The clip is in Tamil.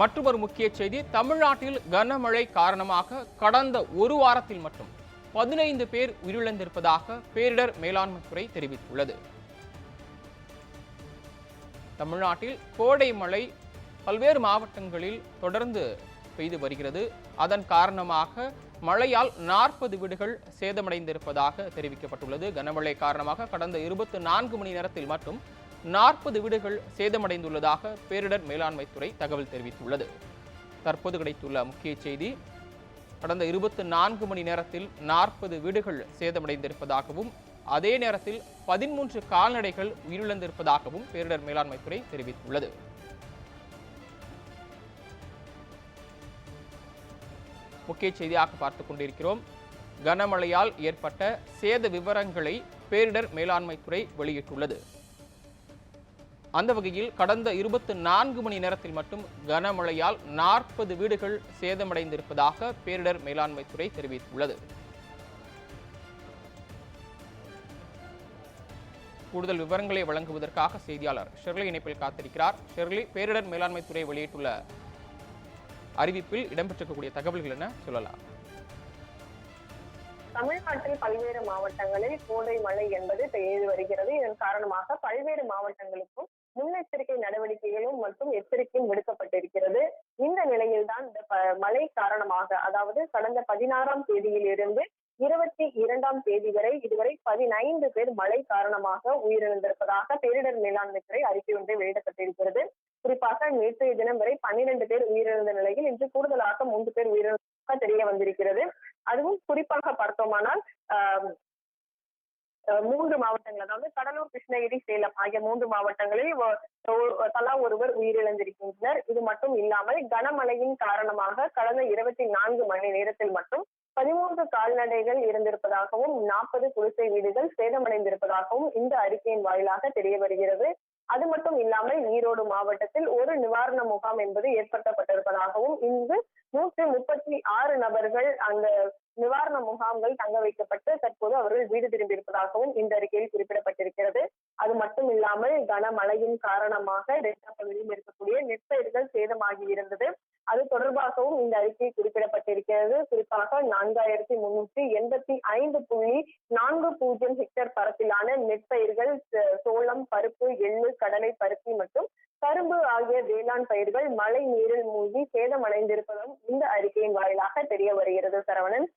மற்றொரு முக்கிய செய்தி தமிழ்நாட்டில் கனமழை காரணமாக கடந்த ஒரு வாரத்தில் மட்டும் பதினைந்து பேர் உயிரிழந்திருப்பதாக பேரிடர் மேலாண்மை துறை தெரிவித்துள்ளது. தமிழ்நாட்டில் கோடை மழை பல்வேறு மாவட்டங்களில் தொடர்ந்து பெய்து வருகிறது. அதன் காரணமாக மழையால் நாற்பது வீடுகள் சேதமடைந்திருப்பதாக தெரிவிக்கப்பட்டுள்ளது. கனமழை காரணமாக கடந்த இருபத்தி நான்கு மணி நேரத்தில் மட்டும் நாற்பது வீடுகள் சேதமடைந்துள்ளதாக பேரிடர் மேலாண்மை துறை தகவல் தெரிவித்துள்ளது. தற்போது கிடைத்துள்ள முக்கிய செய்தி கடந்த இருபத்தி நான்கு மணி நேரத்தில் நாற்பது வீடுகள் சேதமடைந்திருப்பதாகவும் அதே நேரத்தில் பதிமூன்று கால்நடைகள் உயிரிழந்திருப்பதாகவும் பேரிடர் மேலாண்மை துறை தெரிவித்துள்ளது. முக்கிய செய்தியாக பார்த்துக் கொண்டிருக்கிறோம். கனமழையால் ஏற்பட்ட சேத விவரங்களை பேரிடர் மேலாண்மை துறை வெளியிட்டுள்ளது. அந்த வகையில் கடந்த இருபத்தி நான்கு மணி நேரத்தில் மட்டும் கனமழையால் நாற்பது வீடுகள் சேதமடைந்திருப்பதாக பேரிடர் மேலாண்மை துறை தெரிவித்துள்ளது. கூடுதல் விவரங்களை வழங்குவதற்காக செய்தியாளர் ஷெர்லி இணைப்பில் காத்திருக்கிறார். ஷெர்லி பேரிடர் மேலாண்மை துறை வெளியிட்டுள்ள அறிவிப்பில் இடம்பெற்றிருக்கக்கூடிய தகவல்கள் என்ன? சொல்லலாம். தமிழ்நாட்டில் பல்வேறு மாவட்டங்களில் கோடை மழை என்பது பெய்து வருகிறது. இதன் காரணமாக பல்வேறு மாவட்டங்களுக்கும் முன்னெச்சரிக்கை நடவடிக்கைகளும் மற்றும் எச்சரிக்கையும் விடுக்கப்பட்டிருக்கிறது. இந்த நிலையில்தான் இந்த மழை காரணமாக அதாவது கடந்த பதினாறாம் தேதியில் இருந்து இருபத்தி இரண்டாம் தேதி வரை இதுவரை பதினைந்து பேர் மழை காரணமாக உயிரிழந்திருப்பதாக பேரிடர் மேலாண்மை துறை அறிக்கை ஒன்றை வெளியிடப்பட்டிருக்கிறது. குறிப்பாக நேற்றைய தினம் வரை பன்னிரண்டு பேர் உயிரிழந்த நிலையில் இன்று கூடுதலாக மூன்று பேர் உயிரிழந்ததாக தெரிய வந்திருக்கிறது. அதுவும் குறிப்பாக பார்த்தோமானால் மூன்று மாவட்டங்கள். அதாவது கடலூர் கிருஷ்ணகிரி சேலம் ஆகிய மூன்று மாவட்டங்களில் தலா ஒருவர் உயிரிழந்திருக்கின்றனர். இது மட்டும் இல்லாமல் கனமழையின் காரணமாக கடந்த இருபத்தி நான்கு மணி நேரத்தில் மட்டும் பதிமூன்று கால்நடைகள் இருந்திருப்பதாகவும் நாற்பது குடிசை வீடுகள் சேதமடைந்திருப்பதாகவும் இந்த அறிக்கையின் வாயிலாக தெரிய வருகிறது அது மட்டும் இல்லாமல் ஈரோடு மாவட்டத்தில் ஒரு நிவாரண முகாம் என்பது ஏற்படுத்தப்பட்டிருப்பதாகவும் இங்கு நூற்றி முப்பத்தி ஆறு நபர்கள் அந்த நிவாரண முகாம்கள் தங்க வைக்கப்பட்டு தற்போது அவர்கள் வீடு திரும்பியிருப்பதாகவும் இந்த அறிக்கையில் குறிப்பிடப்பட்டிருக்கிறது. அது மட்டும் இல்லாமல் கனமழையின் காரணமாக டெல்டா பகுதியில் இருக்கக்கூடிய நெற்பயிர்கள் சேதமாகி இருந்தது. அது தொடர்பாகவும் இந்த அறிக்கை குறிப்பிடப்பட்டிருக்கிறது. குறிப்பாக நான்காயிரத்தி முன்னூற்றி எண்பத்தி ஐந்து புள்ளி நான்கு பூஜ்ஜியம் ஹெக்டேர் பரப்பிலான நெற்பயிர்கள் சோளம் பருப்பு எள்ளு கடலை பருத்தி மற்றும் கரும்பு ஆகிய வேளாண் பயிர்கள் மழை நீரில் மூழ்கி சேதமடைந்திருப்பதும் இந்த அறிக்கையின் வாயிலாக தெரிய வருகிறது சரவணன்.